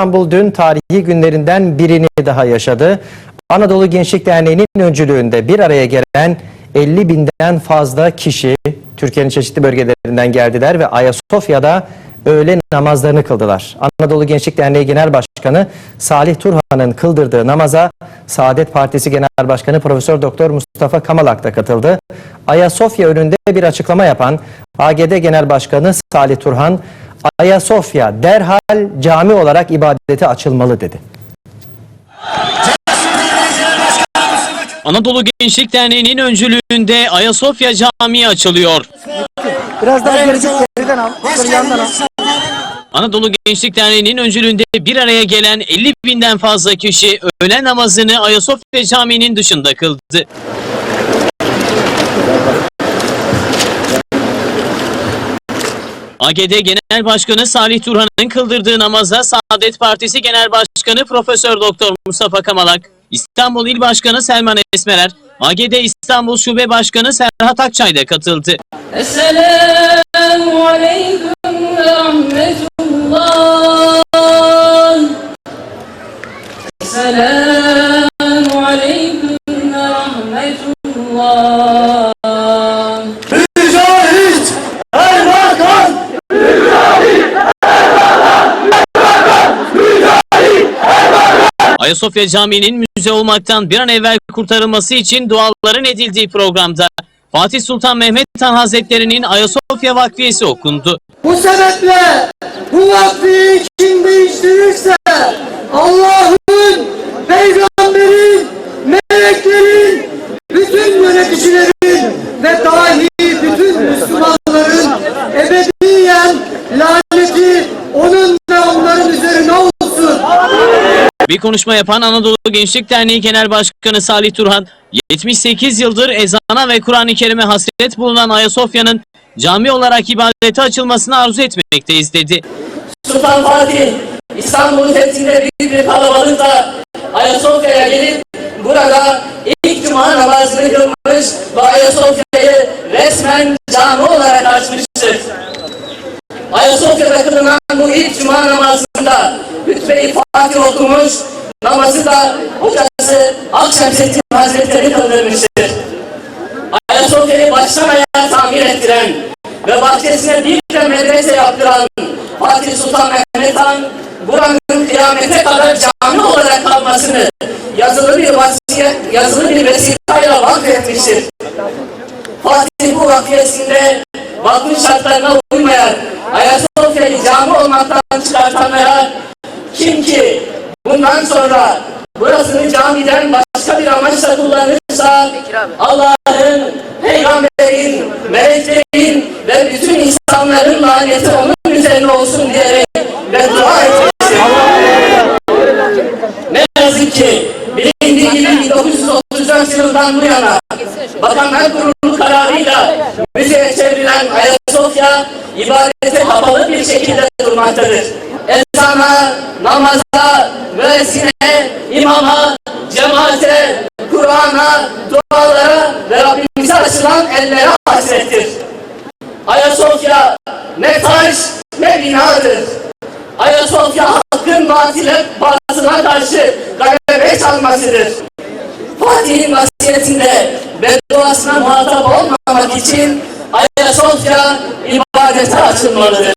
İstanbul dün tarihi günlerinden birini daha yaşadı. Anadolu Gençlik Derneği'nin öncülüğünde bir araya gelen 50 binden fazla kişi Türkiye'nin çeşitli bölgelerinden geldiler ve Ayasofya'da öğle namazlarını kıldılar. Anadolu Gençlik Derneği Genel Başkanı Salih Turhan'ın kıldırdığı namaza Saadet Partisi Genel Başkanı Profesör Doktor Mustafa Kamalak da katıldı. Ayasofya önünde bir açıklama yapan AGD Genel Başkanı Salih Turhan, Ayasofya derhal cami olarak ibadete açılmalı dedi. Anadolu Gençlik Derneği'nin öncülüğünde Ayasofya Camii açılıyor. Biraz daha geri git, geriden al. Yandan al. Anadolu Gençlik Derneği'nin öncülüğünde bir araya gelen 50 binden fazla kişi öğle namazını Ayasofya Camii'nin dışında kıldı. AGD Genel Başkanı Salih Turhan'ın kıldırdığı namaza Saadet Partisi Genel Başkanı Profesör Doktor Mustafa Kamalak, İstanbul İl Başkanı Selman Esmerer, AGD İstanbul Şube Başkanı Serhat Akçay da katıldı. Esselamu Aleyküm ve Rahmetullah Esselamu Aleyküm ve Rahmetullah Ayasofya Camii'nin müze olmaktan bir an evvel kurtarılması için duaların edildiği programda Fatih Sultan Mehmet Han Hazretleri'nin Ayasofya Vakfiyesi okundu. Bu sebeple bu vakfı kim değiştirirse Allah'ın, peygamberin, meleklerin, bütün yöneticilerin ve dahi bütün Müslümanların ebediyen laneti onun ve onların üzerine olsun. Bir konuşma yapan Anadolu Gençlik Derneği Genel Başkanı Salih Turhan, 78 yıldır ezana ve Kur'an-ı Kerim'e hasret bulunan Ayasofya'nın cami olarak ibadete açılmasını arzu etmekteyiz dedi. Sultan Fatih İstanbul'un fethinde büyük bir kalabalıkla Ayasofya'ya gelip burada ilk cuma namazını kılmış ve Ayasofya'yı resmen cami olarak açmıştır. Ayasofya'da kılınan bu ilk cuma namazında hutbe-i Fatih okumuş, namazı da hocası Akşemseddin Hazretleri kıldırmıştır. Ayasofya'yı baştan ayağa tamir ettiren ve bahçesine bir de medrese yaptıran Fatih Sultan Mehmet Han buranın kıyamete kadar cami olarak kalmasını yazılı bir vasiyet, yazılı bir vesikayla vakfetmiştir. Fatih bu vakfiyesinde vakfın şartlarına uymayan Ayasofya'yı cami olmaktan çıkartanlara bundan sonra burasını camiden başka bir amaçla kullanırsa Allah'ın, peygamberin, meleklerin ve bütün insanların laneti onun üzerine olsun diyerek beddua etmiştir. Ne yazık ki bilindiği gibi 1934 yılından bu yana Bakanlar Kurulu kararıyla müzeye çevrilen Ayasofya ibadete kapalı bir şekilde durmaktadır. Ezana, namaza, müezzine, imama, cemaate, Kur'an'a, dualara ve Rabbimize açılan ellere hasrettir. Ayasofya ne taş ne binadır. Ayasofya hakkın batile, batına karşı galebe çalmasıdır. Fatih'in vasiyetinde bedduasına muhatap olmamak için Ayasofya ibadete açılmalıdır.